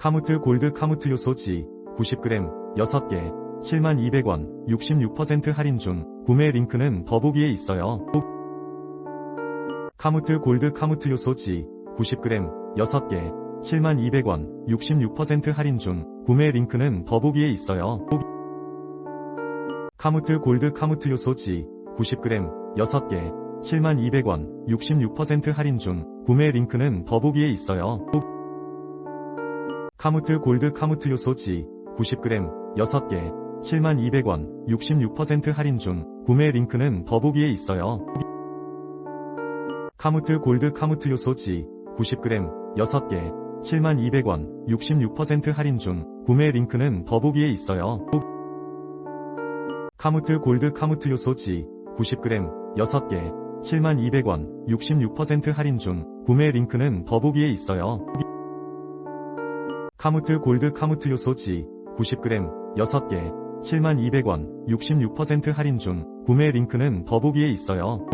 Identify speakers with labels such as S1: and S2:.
S1: 카무트 골드 카무트 요소지 90g 6개 72,200원 66% 할인 중 구매 링크는 더보기에 있어요. 카무트 골드 카무트 요소지 90g 6개 72,200원 66% 할인 중 구매 링크는 더보기에 있어요. 카무트 골드 카무트 요소지 90g 6개 72,200원 66% 할인 중 구매 링크는 더보기에 있어요. 카무트 골드 카무트 요소지 90g 6개 72,200원 66% 할인 중 구매 링크는 더보기에 있어요. 카무트 골드 카무트 요소지 90g 6개 72,200원 66% 할인 중 구매 링크는 더보기에 있어요. 카무트 골드 카무트 요소지 90g 6개 72,200원 66% 할인 중 구매 링크는 더보기에 있어요. 카무트 골드 카무트 요소지 90g 6개 72,200원 66% 할인 중 구매 링크는 더보기에 있어요.